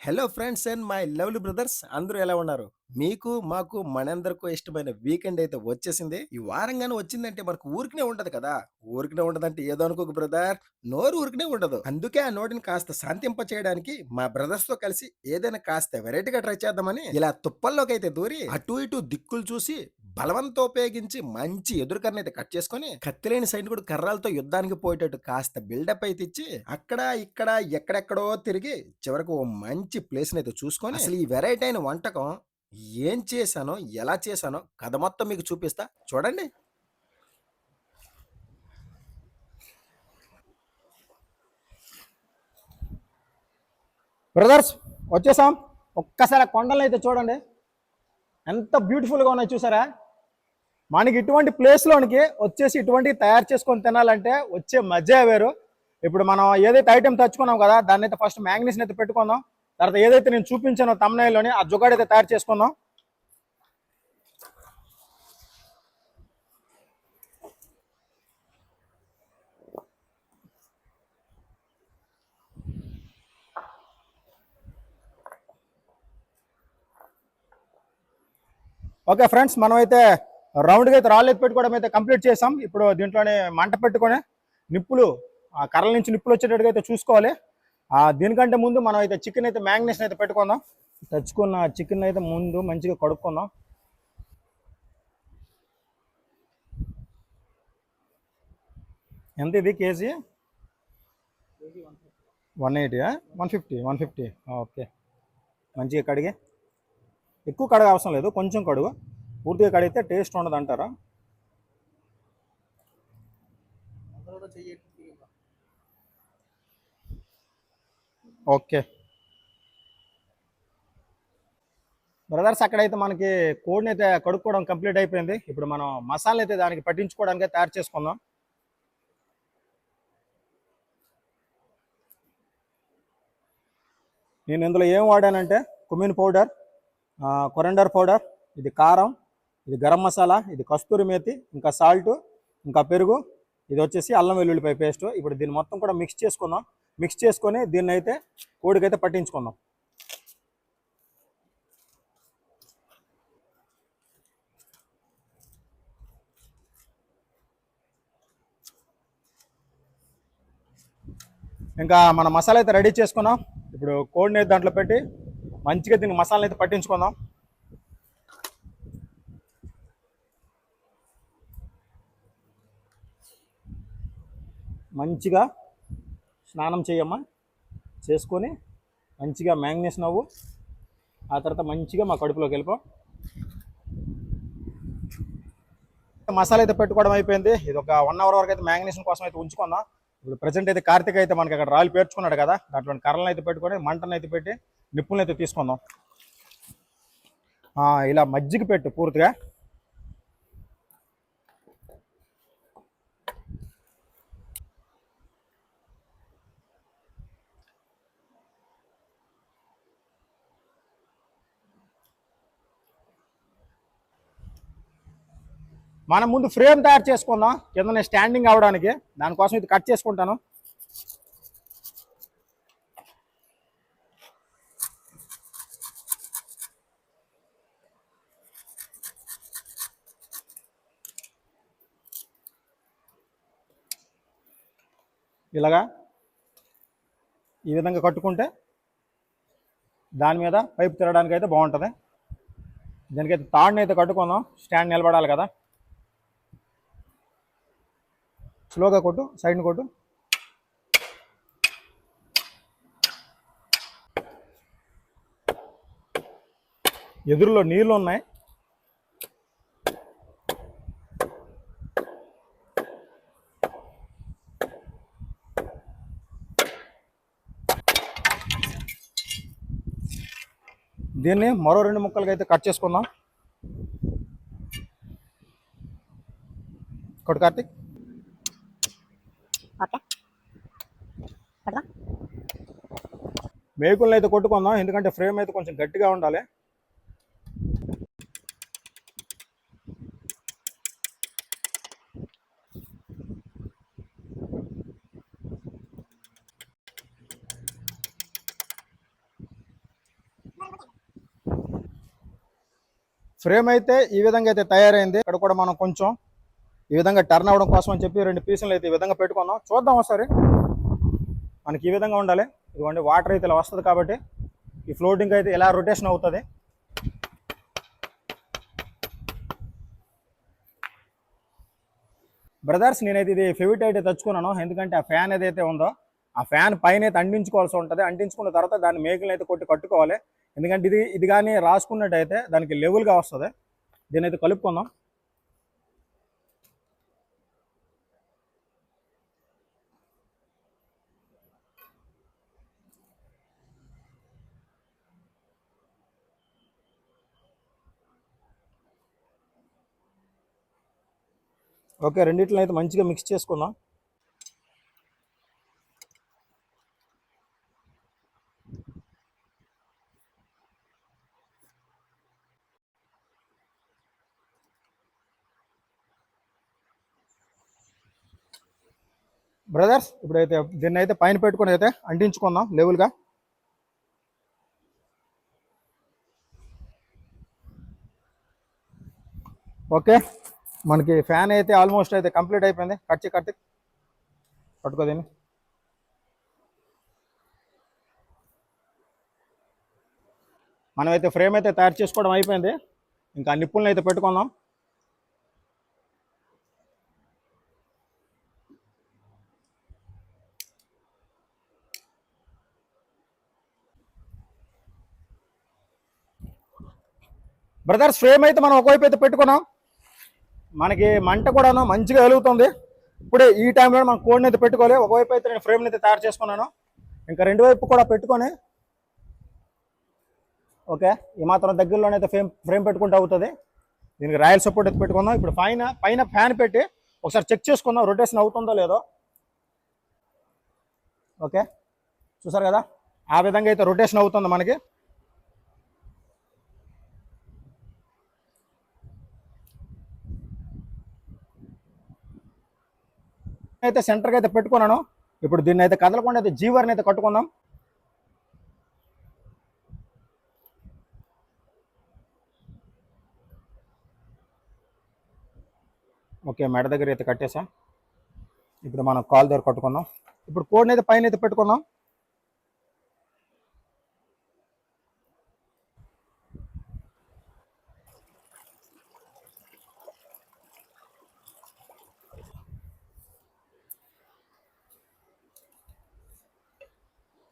Hello friends and my lovely brothers అందరూ ఎలా ఉన్నారు? మీకు మాకు మనందరికీ ఇష్టమైన వీకెండ్ అయితే వచ్చేసింది. ఈ వారంగానే వచ్చిందంటే మనకు ఊరికనే ఉండదు కదా. ఊరికనే ఉండదంటే ఏదో అనుకోకు బ్రదర్. నోరు ఊరికనే ఉండదు. అందుకే ఆ నోటిని కాస్త శాంతింప చేయడానికి మా బ్రదర్స్తో కలిసి ఏదైనా కాస్త వెరైటీగా ట్రై చేద్దామని ఇలా తుప్పల్లోకి అయితే దూరి అటు ఇటు దిక్కులు చూసి బలవంతో ఉపయోగించి మంచి ఎదురుకర్ణ అయితే కట్ చేసుకొని కత్తిలేని సైనికుడు కర్రలతో యుద్ధానికి పోయేటట్టు కాస్త బిల్డప్ అయితే ఇచ్చి అక్కడ ఇక్కడ ఎక్కడెక్కడో తిరిగి చివరకు ఓ మంచి ప్లేస్ అయితే చూసుకొని అసలు ఈ వెరైటీ అయిన వంటకం ఏం చేశానో ఎలా చేశానో కథ మొత్తం మీకు చూపిస్తా. చూడండి. బ్రదర్స్ వచ్చేసాం. ఒక్కసారి కొండలు అయితే చూడండి. ఎంత బ్యూటిఫుల్గా ఉన్నాయి చూసారా? మనకి ఇటువంటి ప్లేస్లోనికి వచ్చేసి ఇటువంటి తయారు చేసుకొని తినాలంటే వచ్చే మజా వేరు. ఇప్పుడు మనం ఏదైతే ఐటెం తెచ్చుకున్నాం కదా దాన్ని అయితే ఫస్ట్ మ్యాంగ్నీస్ని అయితే పెట్టుకుందాం. తర్వాత ఏదైతే నేను చూపించానో తమ్నైల్లోని ఆ జుగాడు అయితే తయారు చేసుకుందాం. ఓకే ఫ్రెండ్స్ మనమైతే రౌండ్గా అయితే రాళ్ళు పెట్టుకోవడం అయితే కంప్లీట్ చేసాం ఇప్పుడు దీంట్లోనే మంట పెట్టుకొని నిప్పులు ఆ కర్రల నుంచి నిప్పులు వచ్చేటట్టుగా అయితే చూసుకోవాలి. దీనికంటే ముందు మనం అయితే చికెన్ అయితే మ్యాంగ్నేషన్ అయితే పెట్టుకుందాం. తెచ్చుకున్న చికెన్ అయితే ముందు మంచిగా కడుక్కుందాం. ఎంత ఇది KG? One eighty one fifty one fifty. Okay. మంచిగా కడిగి. ఎక్కువ కడగ అవసరం లేదు కొంచెం కడుగు. పూర్తిగా కడిగితే టేస్ట్ ఉండదు అంటారా? ఓకే. బ్రదర్స్ అక్కడైతే మనకి కోడిని అయితే కడుక్కోవడం కంప్లీట్ అయిపోయింది. ఇప్పుడు మనం మసాలా అయితే దానికి పట్టించుకోవడానికి తయారు చేసుకుందాం. నేను ఇందులో ఏం వాడానంటే కుమిన్ పౌడర్ కొరండర్ పౌడర్ ఇది కారం ఇది గరం మసాలా ఇది కస్తూరి మేతి ఇంకా సాల్ట్ ఇంకా పెరుగు ఇది వచ్చేసి అల్లం వెల్లుల్లిపాయ పేస్ట్. ఇప్పుడు దీన్ని మొత్తం కూడా మిక్స్ చేసుకుందాం. మిక్స్ చేసుకొని దీన్ని అయితే కోడికైతే పట్టించుకుందాం. ఇంకా మన మసాలా అయితే రెడీ చేసుకున్నాం. ఇప్పుడు కోడిని దాంట్లో పెట్టి మంచిగా దీన్ని మసాలా అయితే పట్టించుకుందాం. మంచిగా స్నానం చేయమ్మా. చేసుకొని మంచిగా మ్యాంగ్నేషన్ అవ్వు ఆ తర్వాత మంచిగా మా కడుపులోకి వెళ్ళిపో. మసాలా అయితే పెట్టుకోవడం అయిపోయింది. ఇది ఒక వన్ అవర్ వరకు అయితే మ్యాంగ్నేషన్ కోసం అయితే ఉంచుకుందాం. ఇప్పుడు ప్రజెంట్ అయితే కార్తీక్ అయితే మనకి అక్కడ రాళ్ళు పేర్చుకున్నాడు కదా. దాంట్లో కర్రలను అయితే పెట్టుకొని మంటను అయితే పెట్టి నిప్పులను అయితే తీసుకుందాం. ఇలా మజ్జిగ పెట్టు పూర్తిగా. మనం ముందు ఫ్రేమ్ తయారు చేసుకుందాం. కింద స్టాండింగ్ అవడానికి దానికోసం ఇది కట్ చేసుకుంటాను. ఇలాగా ఈ విధంగా కట్టుకుంటే దాని మీద పైపు తిరగడానికి అయితే బాగుంటుంది. దీనికైతే తాడుని అయితే కట్టుకుందాం. స్టాండ్ నిలబడాలి కదా. స్లోగా కొట్టు సైడ్ని కొట్టు. ఎదురులో నీళ్ళు ఉన్నాయి. దీన్ని మరో రెండు ముక్కలుగా అయితే కట్ చేసుకుందాం. కొట్టు కార్తీక్. మేకులను అయితే కొట్టుకుందాం ఎందుకంటే ఫ్రేమ్ అయితే కొంచెం గట్టిగా ఉండాలి. ఫ్రేమ్ అయితే ఈ విధంగా అయితే తయారైంది. ఇక్కడ కూడా మనం కొంచెం ఈ విధంగా టర్న్ అవ్వడం కోసం అని చెప్పి రెండు పీసులు అయితే ఈ విధంగా పెట్టుకున్నాం. చూద్దాం ఒకసారి. మనకి ఈ విధంగా ఉండాలి. ఇదిగోండి వాటర్ అయితే ఇలా వస్తుంది కాబట్టి ఈ ఫ్లోటింగ్ అయితే ఇలా రొటేషన్ అవుతుంది. బ్రదర్స్ నేనైతే ఇది ఫెవిట్ అయితే తెచ్చుకున్నాను. ఎందుకంటే ఆ ఫ్యాన్ ఏదైతే ఉందో ఆ ఫ్యాన్ పైన అయితే అంటించుకోవాల్సి ఉంటుంది. అంటించుకున్న తర్వాత దాన్ని మేకులు అయితే కొట్టి కట్టుకోవాలి. ఎందుకంటే ఇది ఇది కానీ రాసుకున్నట్టయితే దానికి లెవెల్గా వస్తుంది. దీని అయితే కలుపుకుందాం. ఓకే రెండిట్లని అయితే మంచిగా మిక్స్ చేసుకుందాం. బ్రదర్స్ ఇప్పుడైతే దీన్ని అయితే పైన పెట్టుకుని అయితే అంటించుకుందాం లెవెల్గా ఓకే మనకి ఫ్యాన్ అయితే ఆల్మోస్ట్ అయితే కంప్లీట్ అయిపోయింది. కట్ కట్టి కట్ పట్టుకో దీన్ని. మనమైతే ఫ్రేమ్ అయితే తయారు చేసుకోవడం అయిపోయింది. ఇంకా నిప్పులను అయితే పెట్టుకుందాం. బ్రదర్స్ ఫ్రేమ్ అయితే మనం ఒకవైపు అయితే పెట్టుకున్నాం. మనకి మంట కూడాను మంచిగా వెలుగుతుంది. ఇప్పుడే ఈ టైంలో మనం కోడ్ని అయితే పెట్టుకోవాలి. ఒకవైపు అయితే నేను ఫ్రేమ్ని అయితే తయారు చేసుకున్నాను. ఇంకా రెండు వైపు కూడా పెట్టుకొని ఓకే ఈ మాత్రం దగ్గరలోనైతే ఫ్రేమ్ ఫ్రేమ్ పెట్టుకుంటూ అవుతుంది. దీనికి రాయల్ సపోర్ట్ అయితే పెట్టుకుందాం. ఇప్పుడు పైన పైన ఫ్యాన్ పెట్టి ఒకసారి చెక్ చేసుకుందాం. రొటేషన్ అవుతుందో లేదో. ఓకే చూసారు కదా? ఆ విధంగా అయితే రొటేషన్ అవుతుంది మనకి. అయితే సెంటర్కి అయితే పెట్టుకున్నాను. ఇప్పుడు దీన్ని అయితే కదలకుండా అయితే జీవర్ని అయితే కట్టుకుందాం. ఓకే మెడ దగ్గర అయితే కట్టేసా. ఇప్పుడు మనం కాల్ దగ్గర కట్టుకుందాం. ఇప్పుడు కోడ్ని అయితే పైన అయితే పెట్టుకుందాం.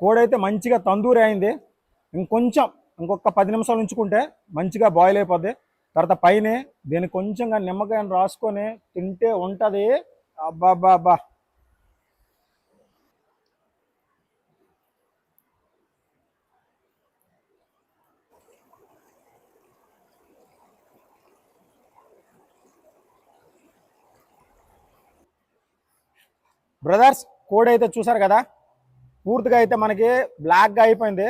కోడైతే మంచిగా తందూరి అయింది. ఇంకొంచెం ఇంకొక పది నిమిషాలు ఉంచుకుంటే మంచిగా బాయిల్ అయిపోద్ది. తర్వాత పైన దీన్ని కొంచెంగా నిమ్మకాయను రాసుకొని తింటే ఉంటుంది. అబ్బా అబ్బా అబ్బా బ్రదర్స్ కోడి అయితే చూసారు కదా? పూర్తిగా అయితే మనకి బ్లాక్గా అయిపోయింది.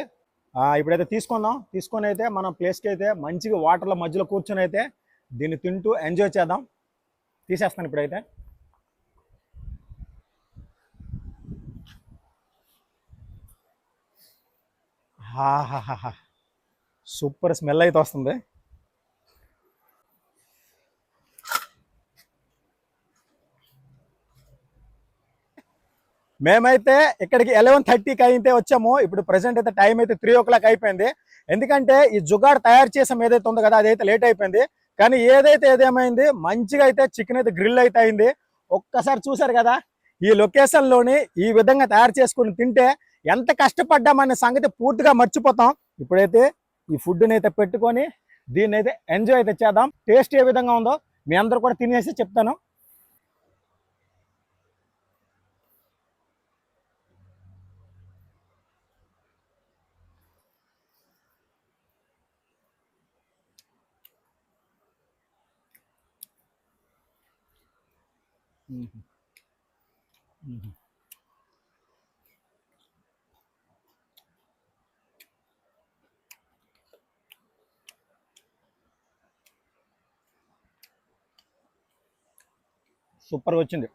ఇప్పుడైతే తీసుకుందాం. తీసుకొని అయితే మనం ప్లేస్కి అయితే మంచిగా వాటర్లో మధ్యలో కూర్చొని అయితే దీన్ని తింటూ ఎంజాయ్ చేద్దాం. తీసేస్తాను ఇప్పుడైతే. సూపర్ స్మెల్ అయితే వస్తుంది. మేమైతే ఇక్కడికి ఎలెవెన్ థర్టీకి అయితే వచ్చాము. ఇప్పుడు ప్రెసెంట్ అయితే టైం అయితే త్రీ ఓ క్లాక్ అయిపోయింది. ఎందుకంటే ఈ జుగాడ్ తయారు చేసాం ఏదైతే ఉందో కదా అదైతే లేట్ అయిపోయింది. కానీ ఏదైతే ఏదేమైంది మంచిగా అయితే చికెన్ అయితే గ్రిల్ అయితే అయింది. ఒక్కసారి చూసారు కదా ఈ లొకేషన్లోని ఈ విధంగా తయారు చేసుకుని తింటే ఎంత కష్టపడ్డామనే సంగతి పూర్తిగా మర్చిపోతాం. ఇప్పుడైతే ఈ ఫుడ్ని అయితే పెట్టుకొని దీన్ని అయితే ఎంజాయ్ అయితే చేద్దాం. టేస్ట్ ఏ విధంగా ఉందో మీ అందరూ కూడా తినేసి చెప్తాను. Mm-hmm. Mm-hmm. సూపర్గా వచ్చింది.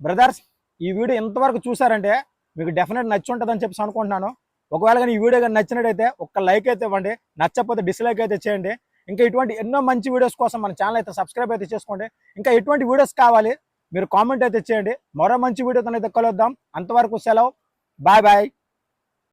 బ్రదర్స్ ఈ వీడియో ఇంతవరకు చూసారంటే మీకు డెఫినెట్ నచ్చి ఉంటుందని చెప్పేసి అనుకుంటున్నాను. ఒకవేళ కానీ ఈ వీడియో కానీ నచ్చినట్టయితే ఒక్క లైక్ అయితే ఇవ్వండి. నచ్చకపోతే డిస్లైక్ అయితే చేయండి. ఇంకా ఇటువంటి ఎన్నో మంచి వీడియోస్ కోసం మన ఛానల్ అయితే సబ్స్క్రైబ్ అయితే చేసుకోండి. ఇంకా ఎటువంటి వీడియోస్ కావాలి మీరు కామెంట్ అయితే చేయండి. మరో మంచి వీడియోతో అయితే కలుద్దాం. అంతవరకు సెలవు. Bye bye.